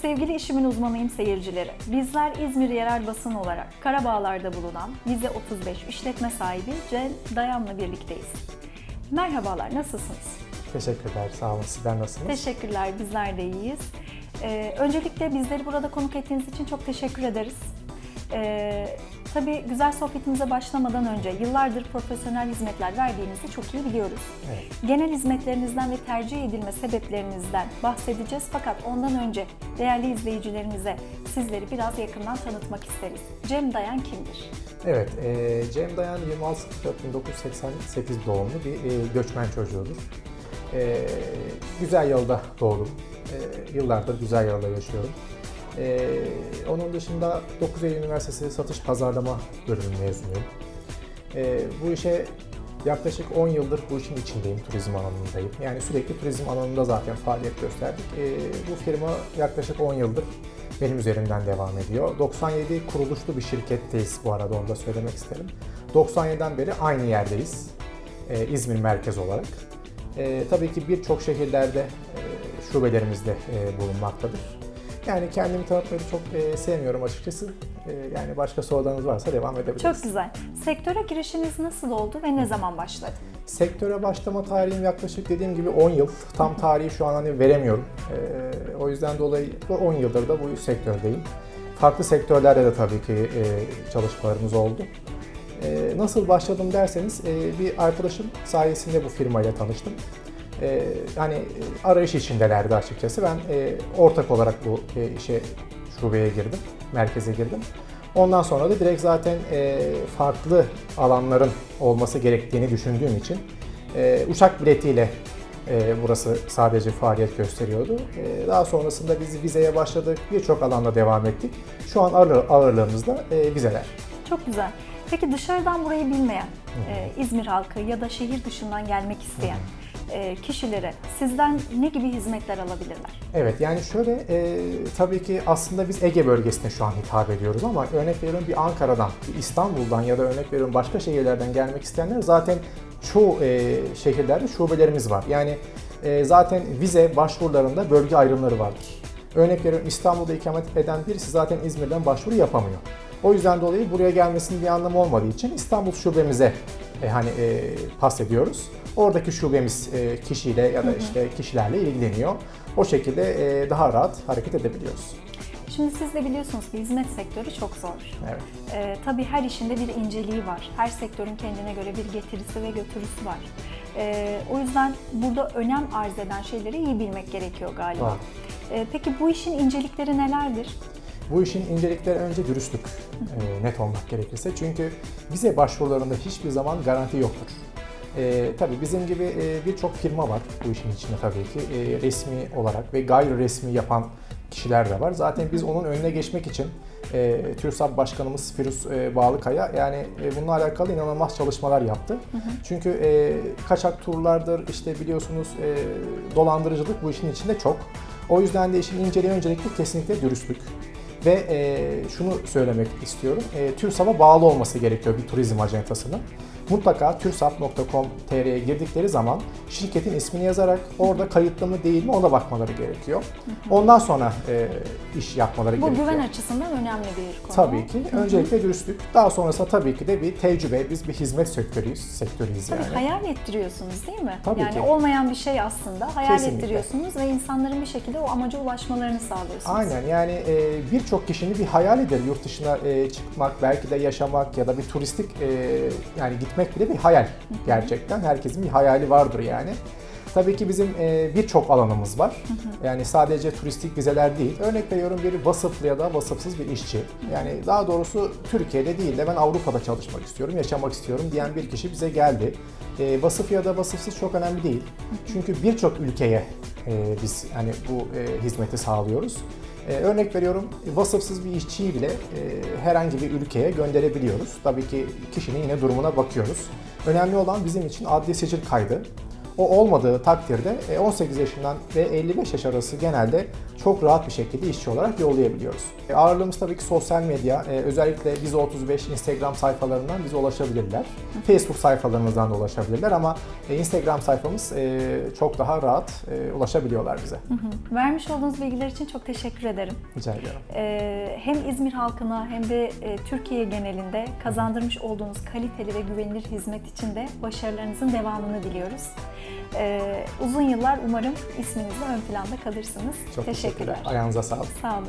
Sevgili işimin uzmanıyım seyircileri. Bizler İzmir yerel basın olarak Karabağlar'da bulunan Vize 35 işletme sahibi Cem Dayan'la birlikteyiz. Merhabalar, nasılsınız? Teşekkürler, sağ olun. Sizler nasılsınız? Teşekkürler, bizler de iyiyiz. Ee, öncelikle bizleri burada konuk ettiğiniz için çok teşekkür ederiz. Ee, tabii güzel sohbetimize başlamadan önce yıllardır profesyonel hizmetler verdiğinizi çok iyi biliyoruz. Evet. Genel hizmetlerinizden ve tercih edilme sebeplerinizden bahsedeceğiz fakat ondan önce değerli izleyicilerimize sizleri biraz yakından tanıtmak isteriz. Cem Dayan kimdir? Evet, e, Cem Dayan 26 Şubat 1988 doğumlu bir e, göçmen çocuğudur. E, güzel yolda doğdum. E, yıllardır güzel yolda yaşıyorum. E, onun dışında 9 Eylül Üniversitesi Satış Pazarlama bölümü mezunuyum. E, bu işe yaklaşık 10 yıldır bu işin içindeyim, turizm alanındayım. Yani sürekli turizm alanında zaten faaliyet gösterdik. E, bu firma yaklaşık 10 yıldır benim üzerimden devam ediyor. 97 kuruluşlu bir şirketteyiz bu arada onu da söylemek isterim. 97'den beri aynı yerdeyiz. Ee, İzmir merkez olarak. Ee, tabii ki birçok şehirlerde e, şubelerimizde e, bulunmaktadır. Yani kendimi tanıtmayı çok e, sevmiyorum açıkçası. E, yani başka sorularınız varsa devam edebiliriz. Çok güzel. Sektöre girişiniz nasıl oldu ve ne zaman başladı? Sektöre başlama tarihim yaklaşık dediğim gibi 10 yıl. Tam tarihi şu an hani veremiyorum. Ee, o yüzden dolayı bu 10 yıldır da bu sektördeyim. Farklı sektörlerde de tabii ki e, çalışmalarımız oldu. E, nasıl başladım derseniz e, bir arkadaşım sayesinde bu firmayla tanıştım. E, hani e, arayış içindelerdi açıkçası. Ben e, ortak olarak bu e, işe şubeye girdim, merkeze girdim. Ondan sonra da direkt zaten e, farklı alanların olması gerektiğini düşündüğüm için e, uçak biletiyle e, burası sadece faaliyet gösteriyordu. E, daha sonrasında biz vizeye başladık, birçok alanda devam ettik. Şu an ağır, ağırlığımız da e, vizeler. Çok güzel. Peki dışarıdan burayı bilmeyen, e, İzmir halkı ya da şehir dışından gelmek isteyen e, kişilere sizden ne gibi hizmetler alabilirler? Evet yani şöyle e, tabii ki aslında biz Ege bölgesine şu an hitap ediyoruz ama örnek veriyorum bir Ankara'dan, bir İstanbul'dan ya da örnek veriyorum başka şehirlerden gelmek isteyenler zaten çoğu e, şehirlerde şubelerimiz var. Yani e, zaten vize başvurularında bölge ayrımları vardır. Örnek veriyorum İstanbul'da ikamet eden birisi zaten İzmir'den başvuru yapamıyor. O yüzden dolayı buraya gelmesinin bir anlamı olmadığı için İstanbul şubemize e, hani e, pas ediyoruz. Oradaki şubemiz e, kişiyle ya da işte kişilerle ilgileniyor. O şekilde e, daha rahat hareket edebiliyoruz. Şimdi siz de biliyorsunuz ki hizmet sektörü çok zor. Evet. E, tabii her işinde bir inceliği var. Her sektörün kendine göre bir getirisi ve götürüsü var. E, o yüzden burada önem arz eden şeyleri iyi bilmek gerekiyor galiba. Var. E, peki bu işin incelikleri nelerdir? Bu işin incelikleri önce dürüstlük e, net olmak gerekirse. Çünkü vize başvurularında hiçbir zaman garanti yoktur. E, tabii bizim gibi e, birçok firma var bu işin içinde tabii ki. E, resmi olarak ve gayri resmi yapan kişiler de var. Zaten biz onun önüne geçmek için e, TÜRSAP Başkanımız Firuz e, Bağlıkaya yani e, bununla alakalı inanılmaz çalışmalar yaptı. Çünkü e, kaçak turlardır işte biliyorsunuz e, dolandırıcılık bu işin içinde çok. O yüzden de işin inceliği öncelikle kesinlikle dürüstlük. Ve e, şunu söylemek istiyorum. E, TÜRSAP'a bağlı olması gerekiyor bir turizm ajantasının. Mutlaka tursap.com.tr'ye girdikleri zaman şirketin ismini yazarak orada kayıtlı mı değil mi ona bakmaları gerekiyor. Ondan sonra e, iş yapmaları Bu gerekiyor. güven açısından önemli bir konu. Tabii ki. Öncelikle dürüstlük. Daha sonrasında tabii ki de bir tecrübe. Biz bir hizmet sektörüyüz, sektörüyüz Tabii yani. hayal ettiriyorsunuz değil mi? Tabii yani ki. olmayan bir şey aslında hayal Kesinlikle. ettiriyorsunuz ve insanların bir şekilde o amaca ulaşmalarını sağlıyorsunuz. Aynen yani e, birçok kişinin bir hayalidir yurt dışına e, çıkmak, belki de yaşamak ya da bir turistik e, yani gitmek bile bir hayal gerçekten. Herkesin bir hayali vardır yani. Tabii ki bizim e, birçok alanımız var. Yani sadece turistik vizeler değil. Örnek veriyorum bir vasıflı ya da vasıfsız bir işçi. Yani daha doğrusu Türkiye'de değil de ben Avrupa'da çalışmak istiyorum, yaşamak istiyorum diyen bir kişi bize geldi. E, vasıf ya da vasıfsız çok önemli değil. Çünkü birçok ülkeye e, biz hani bu hizmeti sağlıyoruz. E, örnek veriyorum vasıfsız bir işçiyi bile e, herhangi bir ülkeye gönderebiliyoruz. Tabii ki kişinin yine durumuna bakıyoruz. Önemli olan bizim için adli sicil kaydı. O olmadığı takdirde e, 18 yaşından ve 55 yaş arası genelde çok rahat bir şekilde işçi olarak yollayabiliyoruz. E, Ağırlığımız tabii ki sosyal medya, e, özellikle Bize 35 Instagram sayfalarından bize ulaşabilirler. Facebook sayfalarımızdan da ulaşabilirler ama e, Instagram sayfamız e, çok daha rahat e, ulaşabiliyorlar bize. Vermiş olduğunuz bilgiler için çok teşekkür ederim. Rica ediyorum. Hem İzmir halkına hem de e, Türkiye genelinde kazandırmış olduğunuz kaliteli ve güvenilir hizmet için de başarılarınızın devamını diliyoruz. Ee, uzun yıllar umarım isminizle ön planda kalırsınız. Çok teşekkürler. Ayağınıza sağlık. Sağ olun.